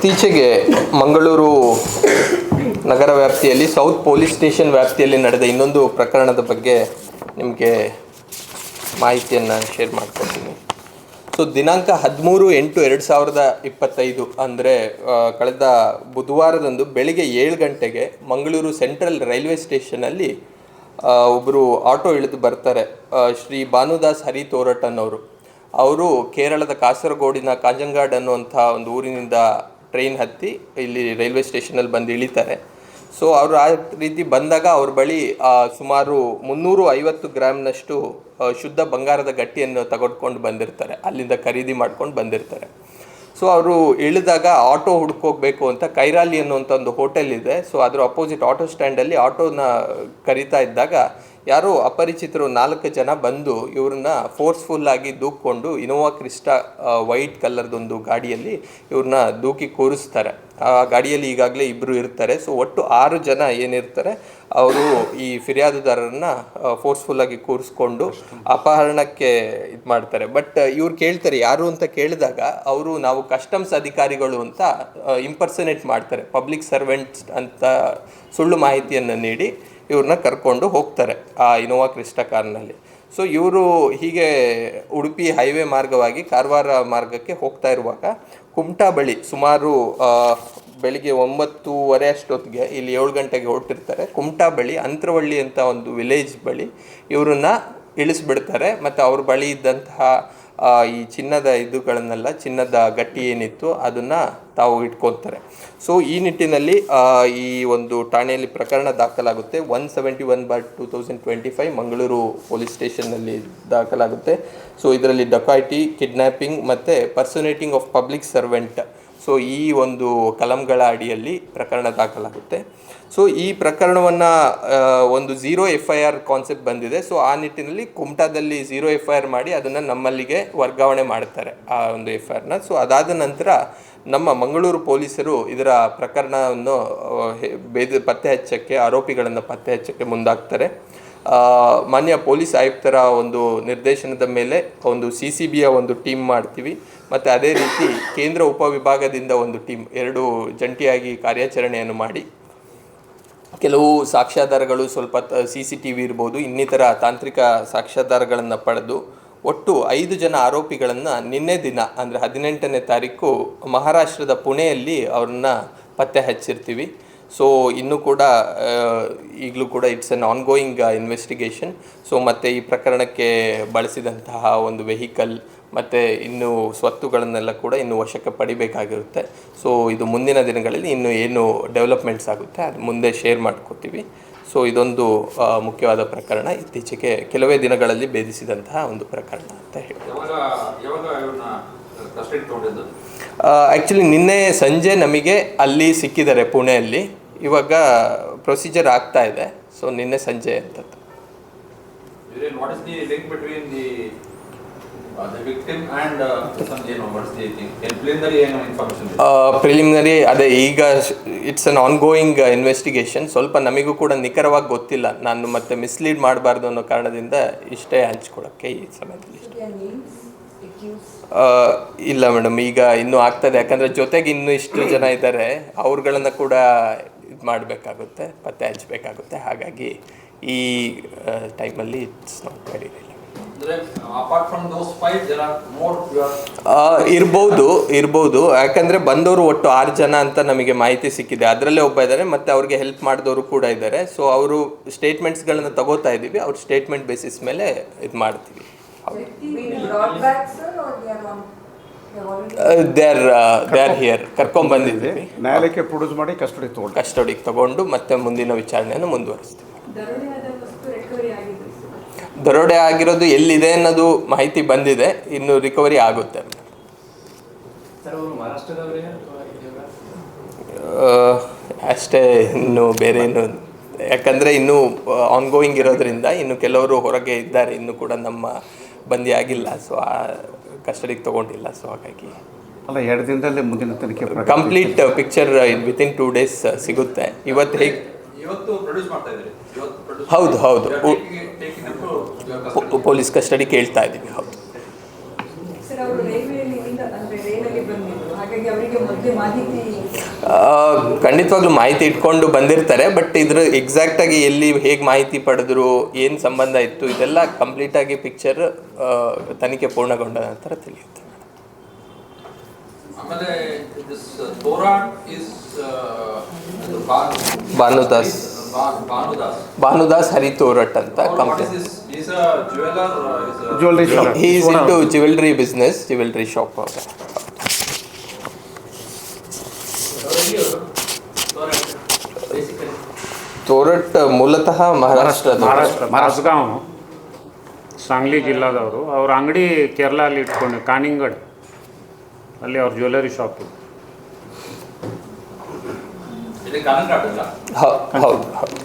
ಇತ್ತೀಚೆಗೆ ಮಂಗಳೂರು ನಗರ ವ್ಯಾಪ್ತಿಯಲ್ಲಿ south police station ವ್ಯಾಪ್ತಿಯಲ್ಲಿ ನಡೆದ ಇನ್ನೊಂದು ಪ್ರಕರಣದ ಬಗ್ಗೆ ನಿಮಗೆ ಮಾಹಿತಿಯನ್ನು ಶೇರ್ ಮಾಡ್ಕೊಡ್ತೀನಿ. ಸೊ ದಿನಾಂಕ ಹದಿಮೂರು ಎಂಟು ಎರಡು ಸಾವಿರದ ಇಪ್ಪತ್ತೈದು ಅಂದರೆ ಕಳೆದ ಬುಧವಾರದಂದು ಬೆಳಿಗ್ಗೆ ಏಳು ಗಂಟೆಗೆ ಮಂಗಳೂರು ಸೆಂಟ್ರಲ್ ರೈಲ್ವೆ ಸ್ಟೇಷನಲ್ಲಿ ಒಬ್ಬರು ಆಟೋ ಇಳಿದು ಬರ್ತಾರೆ ಶ್ರೀ ಭಾನುದಾಸ್ ಹರಿ ತೋರಟನ್ ಅವರು. ಅವರು ಕೇರಳದ ಕಾಸರಗೋಡಿನ ಕಾಂಜಂಗಾಡ್ ಅನ್ನುವಂಥ ಒಂದು ಊರಿನಿಂದ ಟ್ರೈನ್ ಹತ್ತಿ ಇಲ್ಲಿ ರೈಲ್ವೆ ಸ್ಟೇಷನಲ್ಲಿ ಬಂದು ಇಳಿತಾರೆ. ಸೊ ಅವರು ಆ ರೀತಿ ಬಂದಾಗ ಅವ್ರ ಬಳಿ ಸುಮಾರು ಮುನ್ನೂರು ಐವತ್ತು ಗ್ರಾಮ್ನಷ್ಟು ಶುದ್ಧ ಬಂಗಾರದ ಗಟ್ಟಿಯನ್ನು ತಗೊಡ್ಕೊಂಡು ಬಂದಿರ್ತಾರೆ. ಅಲ್ಲಿಂದ ಖರೀದಿ ಮಾಡ್ಕೊಂಡು ಬಂದಿರ್ತಾರೆ. ಸೊ ಅವರು ಇಳಿದಾಗ ಆಟೋ ಹುಡ್ಕೋಗ್ಬೇಕು ಅಂತ ಕೈರಾಲಿ ಅನ್ನುವಂಥ ಒಂದು ಹೋಟೆಲ್ ಇದೆ. ಸೊ ಅದರ ಅಪೋಸಿಟ್ ಆಟೋ ಸ್ಟ್ಯಾಂಡಲ್ಲಿ ಆಟೋನ ಕರೀತಾ ಇದ್ದಾಗ ಯಾರೋ ಅಪರಿಚಿತರು ನಾಲ್ಕು ಜನ ಬಂದು ಇವ್ರನ್ನ ಫೋರ್ಸ್ಫುಲ್ ಆಗಿ ದೂಕ್ಕೊಂಡು ಇನೋವಾ ಕ್ರಿಸ್ಟಾ ವೈಟ್ ಕಲರ್ದೊಂದು ಗಾಡಿಯಲ್ಲಿ ಇವ್ರನ್ನ ದೂಕಿ ಕೂರಿಸ್ತಾರೆ. ಆ ಗಾಡಿಯಲ್ಲಿ ಈಗಾಗಲೇ ಇಬ್ಬರು ಇರ್ತಾರೆ. ಸೊ ಒಟ್ಟು ಆರು ಜನ ಏನಿರ್ತಾರೆ, ಅವರು ಈ ಫಿರ್ಯಾದುದಾರರನ್ನ ಫೋರ್ಸ್ಫುಲ್ ಆಗಿ ಕೂರಿಸ್ಕೊಂಡು ಅಪಹರಣಕ್ಕೆ ಇದು ಮಾಡ್ತಾರೆ. ಬಟ್ ಇವ್ರು ಕೇಳ್ತಾರೆ, ಯಾರು ಅಂತ ಕೇಳಿದಾಗ ಅವರು ನಾವು ಕಸ್ಟಮ್ಸ್ ಅಧಿಕಾರಿಗಳು ಅಂತ ಇಂಪರ್ಸನೇಟ್ ಮಾಡ್ತಾರೆ. ಪಬ್ಲಿಕ್ ಸರ್ವೆಂಟ್ಸ್ ಅಂತ ಸುಳ್ಳು ಮಾಹಿತಿಯನ್ನು ನೀಡಿ. ಇವ್ರನ್ನ ಕರ್ಕೊಂಡು ಹೋಗ್ತಾರೆ ಆ ಇನೋವಾ ಕ್ರಿಸ್ಟಾ ಕಾರ್ನಲ್ಲಿ. ಸೊ ಇವರು ಹೀಗೆ ಉಡುಪಿ ಹೈವೇ ಮಾರ್ಗವಾಗಿ ಕಾರವಾರ ಮಾರ್ಗಕ್ಕೆ ಹೋಗ್ತಾ ಇರುವಾಗ ಕುಮಟಾ ಬಳಿ ಸುಮಾರು ಬೆಳಿಗ್ಗೆ ಒಂಬತ್ತೂವರೆ ಅಷ್ಟೊತ್ತಿಗೆ ಇಲ್ಲಿ ಏಳು ಗಂಟೆಗೆ ಹೊರಟಿರ್ತಾರೆ. ಕುಮಟಾ ಬಳಿ ಅಂತರವಳ್ಳಿ ಅಂತ ಒಂದು ವಿಲೇಜ್ ಬಳಿ ಇವರನ್ನ ಇಳಿಸ್ಬಿಡ್ತಾರೆ. ಮತ್ತು ಅವ್ರ ಬಳಿ ಇದ್ದಂತಹ ಈ ಚಿನ್ನದ ಇದುಗಳನ್ನೆಲ್ಲ ಚಿನ್ನದ ಗಟ್ಟಿ ಏನಿತ್ತು ಅದನ್ನು ತಾವು ಇಟ್ಕೊತಾರೆ. ಸೊ ಈ ನಿಟ್ಟಿನಲ್ಲಿ ಈ ಒಂದು ಠಾಣೆಯಲ್ಲಿ ಪ್ರಕರಣ ದಾಖಲಾಗುತ್ತೆ. One seventy one bar two thousand twenty five Mangaluru police ಸ್ಟೇಷನ್ನಲ್ಲಿ ದಾಖಲಾಗುತ್ತೆ. ಸೊ ಇದರಲ್ಲಿ ಡಕಾಯಿಟಿ ಕಿಡ್ನ್ಯಾಪಿಂಗ್ ಮತ್ತು personating of public servant so ಈ ಒಂದು ಕಲಂಗಳ ಅಡಿಯಲ್ಲಿ ಪ್ರಕರಣ ದಾಖಲಾಗುತ್ತೆ. ಸೊ ಈ ಪ್ರಕರಣವನ್ನು ಒಂದು zero F I R concept ಬಂದಿದೆ. ಸೊ ಆ ನಿಟ್ಟಿನಲ್ಲಿ ಕುಮಟಾದಲ್ಲಿ ಝೀರೋ ಎಫ್ ಐ ಆರ್ ಮಾಡಿ ಅದನ್ನು ನಮ್ಮಲ್ಲಿಗೆ ವರ್ಗಾವಣೆ ಮಾಡ್ತಾರೆ, ಆ ಒಂದು ಎಫ್ ಐ ಆರ್ನ ಸೊ ಅದಾದ ನಂತರ ನಮ್ಮ ಮಂಗಳೂರು ಪೊಲೀಸರು ಇದರ ಪ್ರಕರಣವನ್ನು ಬೇದ, ಪತ್ತೆ ಹಚ್ಚಕ್ಕೆ, ಆರೋಪಿಗಳನ್ನು ಪತ್ತೆ ಹಚ್ಚಕ್ಕೆ ಮುಂದಾಗ್ತಾರೆ. ಮಾನ್ಯ ಪೊಲೀಸ್ ಆಯುಕ್ತರ ಒಂದು ನಿರ್ದೇಶನದ ಮೇಲೆ ಒಂದು ಸಿ ಸಿ ಬಿಯ ಒಂದು ಟೀಮ್ ಮಾಡ್ತೀವಿ. ಮತ್ತು ಅದೇ ರೀತಿ ಕೇಂದ್ರ ಉಪವಿಭಾಗದಿಂದ ಒಂದು ಟೀಮ್, ಎರಡು ಜಂಟಿಯಾಗಿ ಕಾರ್ಯಾಚರಣೆಯನ್ನು ಮಾಡಿ. ಕೆಲವು ಸಾಕ್ಷ್ಯಾಧಾರಗಳು ಸ್ವಲ್ಪ ಸಿ ಸಿ ಟಿ ವಿ ಇರ್ಬೋದು, ಇನ್ನಿತರ ತಾಂತ್ರಿಕ ಸಾಕ್ಷ್ಯಾಧಾರಗಳನ್ನು ಪಡೆದು ಒಟ್ಟು ಐದು ಜನ ಆರೋಪಿಗಳನ್ನು ನಿನ್ನೆ ದಿನ, ಅಂದರೆ ಹದಿನೆಂಟನೇ ತಾರೀಕು ಮಹಾರಾಷ್ಟ್ರದ ಪುಣೆಯಲ್ಲಿ ಅವ್ರನ್ನ ಪತ್ತೆ ಹಚ್ಚಿರ್ತೀವಿ. ಸೊ ಇನ್ನೂ ಕೂಡ ಈಗಲೂ ಕೂಡ it's an ongoing investigation so ಮತ್ತು ಈ ಪ್ರಕರಣಕ್ಕೆ ಬಳಸಿದಂತಹ ಒಂದು ವೆಹಿಕಲ್ ಮತ್ತು ಇನ್ನು ಸ್ವತ್ತುಗಳನ್ನೆಲ್ಲ ಕೂಡ ಇನ್ನು ವಶಕ್ಕೆ ಪಡಿಬೇಕಾಗಿರುತ್ತೆ. ಸೊ ಇದು ಮುಂದಿನ ದಿನಗಳಲ್ಲಿ ಇನ್ನು ಏನು ಡೆವಲಪ್ಮೆಂಟ್ಸ್ ಆಗುತ್ತೆ ಅದು ಮುಂದೆ ಶೇರ್ ಮಾಡ್ಕೋತೀವಿ. ಸೊ ಇದೊಂದು ಮುಖ್ಯವಾದ ಪ್ರಕರಣ. ಇತ್ತೀಚೆಗೆ ಕೆಲವೇ ದಿನಗಳಲ್ಲಿ ಭೇದಿಸಿದಂತಹ ಒಂದು ಪ್ರಕರಣ ಅಂತ ಹೇಳಿ ಯಾವಾಗ ಯಾವಾಗ ಇವ್ರನ್ನ ಕಸ್ಟಡಿ ತಗೊಂಡಿದ್ದು? ಆ್ಯಕ್ಚುಲಿ ನಿನ್ನೆ ಸಂಜೆ ನಮಗೆ ಅಲ್ಲಿ ಸಿಕ್ಕಿದ್ದಾರೆ ಪುಣೆಯಲ್ಲಿ. ಇವಾಗ ಪ್ರೊಸೀಜರ್ ಆಗ್ತಾ ಇದೆ. ಸೊ ನಿನ್ನೆ ಸಂಜೆ ಅಂತದ್ದು. ಇವ್ರೇನ್ what is the link between the the victim and some ಏನು ದಿ ಥಿಂಗ್ ಏನ್ ಪ್ಲೇನ್ದಲ್ಲಿ ಏನು ಇನ್ಫಾರ್ಮೇಶನ್ ಪ್ರಿಲಿಮಿನರಿ ಅದೇ ಈಗ ಇಟ್ಸ್ ಅನ್ ಗೋಯಿಂಗ್ ಇನ್ವೆಸ್ಟಿಗೇಷನ್ ಸ್ವಲ್ಪ ನಮಗೂ ಕೂಡ ನಿಖರವಾಗಿ ಗೊತ್ತಿಲ್ಲ. ನಾನು ಮತ್ತೆ ಮಿಸ್ಲೀಡ್ ಮಾಡಬಾರ್ದು ಅನ್ನೋ ಕಾರಣದಿಂದ ಇಷ್ಟೇ ಹಂಚ್ಕೊಳಕ್ಕೆ ಈ ಸಮಯದಲ್ಲಿ ಇಲ್ಲ ಮೇಡಮ್ ಈಗ ಇನ್ನೂ ಆಗ್ತದೆ. ಯಾಕಂದರೆ ಜೊತೆಗೆ ಇನ್ನೂ ಇಷ್ಟು ಜನ ಇದ್ದಾರೆ. ಅವ್ರುಗಳನ್ನು ಕೂಡ ಇದು ಮಾಡಬೇಕಾಗುತ್ತೆ ಪತ್ತೆ ಹಚ್ಚಬೇಕಾಗುತ್ತೆ ಹಾಗಾಗಿ ಈ ಟೈಮಲ್ಲಿ ಇಟ್ಸ್ ನಾಟ್ ವೆರಿ ಅಂದ್ರೆ from those five there are more ಇರ್ಬೋದು ಇರ್ಬೋದು. ಯಾಕಂದರೆ ಬಂದವರು ಒಟ್ಟು ಆರು ಜನ ಅಂತ ನಮಗೆ ಮಾಹಿತಿ ಸಿಕ್ಕಿದೆ. ಅದರಲ್ಲೇ ಒಬ್ಬ ಇದ್ದಾರೆ ಮತ್ತು ಅವ್ರಿಗೆ ಹೆಲ್ಪ್ ಮಾಡಿದವರು ಕೂಡ ಇದ್ದಾರೆ ಸೊ ಅವರು ಸ್ಟೇಟ್ಮೆಂಟ್ಸ್ಗಳನ್ನ ತಗೋತಾ ಇದ್ದೀವಿ ಅವ್ರ ಸ್ಟೇಟ್ಮೆಂಟ್ ಬೇಸಿಸ್ ಮೇಲೆ ಇದು ಮಾಡ್ತೀವಿ. We ದೇರ್ ಹಿಯರ್ ಕರ್ಕೊಂಡು ಕರ್ಕೊಂಡ್ಬಂದಿದ್ದೀವಿ ನ್ಯಾಯಾಲಯಕ್ಕೆ ಪ್ರೊಡ್ಯೂಸ್ ಮಾಡಿ ಕಸ್ಟಡಿ ತಗೊಂಡು. ಕಸ್ಟಡಿಗೆ ತಗೊಂಡು ಮತ್ತೆ ಮುಂದಿನ ವಿಚಾರಣೆಯನ್ನು ಮುಂದುವರಿಸ್ತೀವಿ. ದರೋಡೆಯಾದ ವಸ್ತು ರಿಕವರಿ ಆಗಿದೆ ದರೋಡೆ ಆಗಿರೋದು ಎಲ್ಲಿದೆ ಅನ್ನೋದು ಮಾಹಿತಿ ಬಂದಿದೆ. ಇನ್ನು ರಿಕವರಿ ಆಗುತ್ತೆ. ಸರ್ ಅವರು ಮಹಾರಾಷ್ಟ್ರದವರೇ ಆ, ಅಷ್ಟೇ ಇನ್ನು ಬೇರೆ ಯಾಕಂದ್ರೆ ಯಾಕಂದರೆ ಇನ್ನೂ ಆನ್ಗೋಯಿಂಗ್ ಇರೋದ್ರಿಂದ ಇನ್ನು ಕೆಲವರು ಹೊರಗೆ ಇದ್ದಾರೆ. ಇನ್ನು ಕೂಡ ನಮ್ಮ ಬಂದಿ ಆಗಿಲ್ಲ ಸೊ ಆ ಕಸ್ಟಡಿಗೆ ತಗೊಂಡಿಲ್ಲ ಸೊ ಹಾಗಾಗಿ ಅಲ್ಲ ಎರಡು ದಿನದಲ್ಲಿ ಮುಂದಿನ ತನಿಖೆ complete picture within two days ಸಿಗುತ್ತೆ. ಇವತ್ತು ಹೇಗೆ ಇವತ್ತು ಪ್ರೊಡ್ಯೂಸ್ ಮಾಡ್ತಾ ಇದ್ದಾರೆ. ಇವತ್ತು produce ಹೌದು, ಹೌದು. ಟು ಪೊಲೀಸ್ ಕಸ್ಟಡಿ ಕೇಳ್ತಾ ಇದ್ದೀವಿ ಹೌದು. ಅವರು ರೈಲ್ವೆಯಲ್ಲಿ ಇಲ್ಲಿಂದ ಅಂದ್ರೆ ರೈಲಲ್ಲಿ ಬಂದಿದ್ರು. ಹಾಗಾಗಿ ಅವರಿಗೆ ಮೊದಲು ಮಾಹಿತಿ ಖಂಡಿತವಾಗ್ಲೂ ಮಾಹಿತಿ ಇಟ್ಕೊಂಡು ಬಂದಿರ್ತಾರೆ ಬಟ್ ಇದ್ರ ಎಕ್ಸಾಕ್ಟ್ ಆಗಿ ಎಲ್ಲಿ ಹೇಗೆ ಮಾಹಿತಿ ಪಡೆದ್ರು ಏನು ಸಂಬಂಧ ಇತ್ತು ಇದೆಲ್ಲ ಕಂಪ್ಲೀಟ್ ಆಗಿ ಪಿಕ್ಚರ್ ತನಿಖೆ ಪೂರ್ಣಗೊಂಡ ನಂತರ ತಿಳಿಯುತ್ತೆ. ಭಾನುದಾಸ್. ಭಾನುದಾಸ್ ಹರಿ ಹರಿತೋರಟ್ ಅಂತ company jewellery shop. Is into jewellery business jewellery shop Thorat ಮೂಲತಃ ಮಹಾರಾಷ್ಟ್ರದ ಮಹಾರಾಷ್ಟ್ರ ಮರಸ್ಗಾಂವ್ ಸಾಂಗ್ಲಿ ಜಿಲ್ಲಾದವರು. ಅವ್ರ ಅಂಗಡಿ ಕೇರಳ ಅಲ್ಲಿ ಇಟ್ಕೊಂಡು ಕಾನಿಂಗಡ್. ಅಲ್ಲಿ ಅವ್ರ ಜ್ಯುವೆಲರಿ ಶಾಪ್ ಇಲ್ಲಿ ಕನಕಾಟಲ್ಲ ಹೌದು ಹೌದು